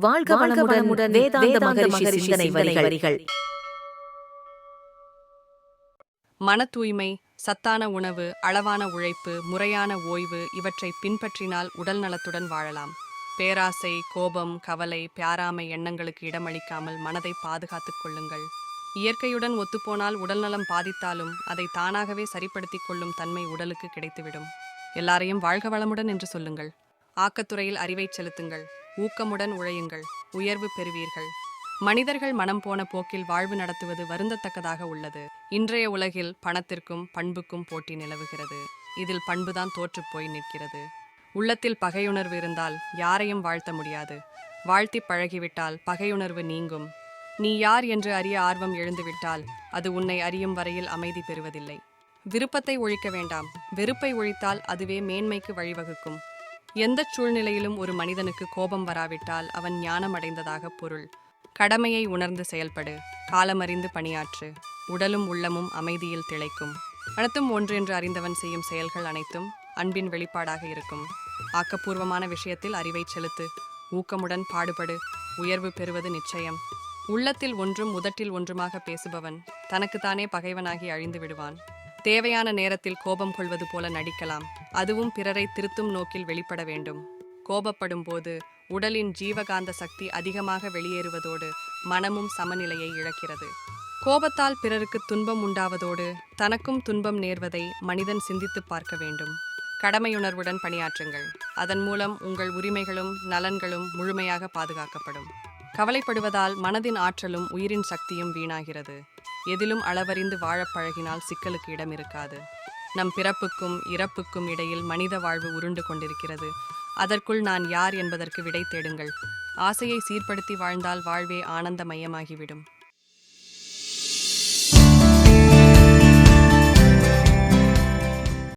வாழ்க வளமுடன் வேதாந்த மகரிஷி சிந்தனை வரிகள். மன தூய்மை சத்தான உணவு அளவான உழைப்பு முறையான ஓய்வு இவற்றை பின்பற்றினால் உடல் நலத்துடன் வாழலாம். பேராசை கோபம் கவலை பியாராமை எண்ணங்களுக்கு இடமளிக்காமல் மனதை பாதுகாத்துக் கொள்ளுங்கள். இயற்கையுடன் ஒத்துப்போனால் உடல்நலம் பாதித்தாலும் அதை தானாகவே சரிப்படுத்திக் கொள்ளும் தன்மை உடலுக்கு கிடைத்துவிடும். எல்லாரையும் வாழ்க வளமுடன் என்று சொல்லுங்கள். ஆக்கத்துறையில் அறிவைச் செலுத்துங்கள். ஊக்கமுடன் உழையுங்கள். உயர்வு பெறுவீர்கள். மனிதர்கள் மனம் போன போக்கில் வாழ்வு நடத்துவது வருந்தத்தக்கதாக உள்ளது. இன்றைய உலகில் பணத்திற்கும் பண்புக்கும் போட்டி நிலவுகிறது. இதில் பண்புதான் தோற்றுப்போய் நிற்கிறது. உள்ளத்தில் பகையுணர்வு இருந்தால் யாரையும் வாழ்த்த முடியாது. வாழ்த்தி பழகிவிட்டால் பகையுணர்வு நீங்கும். நீ யார் என்று அறிய ஆர்வம் எழுந்துவிட்டால் அது உன்னை அறியும் வரையில் அமைதி பெறுவதில்லை. விருப்பத்தை ஒழிக்க வேண்டாம். வெறுப்பை ஒழித்தால் அதுவே மேன்மைக்கு வழிவகுக்கும். எந்தச் சூழ்நிலையிலும் ஒரு மனிதனுக்கு கோபம் வராவிட்டால் அவன் ஞானம் அடைந்ததாக பொருள். கடமையை உணர்ந்து செயல்படு. காலமறிந்து பணியாற்று. உடலும் உள்ளமும் அமைதியில் திளைக்கும். அனைத்தும் ஒன்று என்று அறிந்தவன் செய்யும் செயல்கள் அனைத்தும் அன்பின் வெளிப்பாடாக இருக்கும். ஆக்கப்பூர்வமான விஷயத்தில் அறிவைச் செலுத்து. ஊக்கமுடன் பாடுபடு. உயர்வு பெறுவது நிச்சயம். உள்ளத்தில் ஒன்றும் உதட்டில் ஒன்றுமாக பேசுபவன் தனக்குத்தானே பகைவனாகி அழிந்து விடுவான். தேவையான நேரத்தில் கோபம் கொள்வது போல நடிக்கலாம். அதுவும் பிறரை திருத்தும் நோக்கில் வெளிப்பட வேண்டும். கோபப்படும் போது உடலின் ஜீவகாந்த சக்தி அதிகமாக வெளியேறுவதோடு மனமும் சமநிலையை இழக்கிறது. கோபத்தால் பிறருக்கு துன்பம் உண்டாவதோடு தனக்கும் துன்பம் நேர்வதை மனிதன் சிந்தித்துப் பார்க்க வேண்டும். கடமையுணர்வுடன் பணியாற்றுங்கள். அதன் மூலம் உங்கள் உரிமைகளும் நலன்களும் முழுமையாக பாதுகாக்கப்படும். கவலைப்படுவதால் மனதின் ஆற்றலும் உயிரின் சக்தியும் வீணாகிறது. எதிலும் அளவறிந்து வாழப் பழகினால் சிக்கலுக்கு இடம் இருக்காது நம் பிறப்புக்கும் இறப்புக்கும் இடையில் மனித வாழ்வு உருண்டு கொண்டிருக்கிறது. அதற்குள் நான் யார் என்பதற்கு விடை தேடுங்கள். ஆசையை சீர்படுத்தி வாழ்ந்தால் வாழ்வே ஆனந்தமயமாகிவிடும்.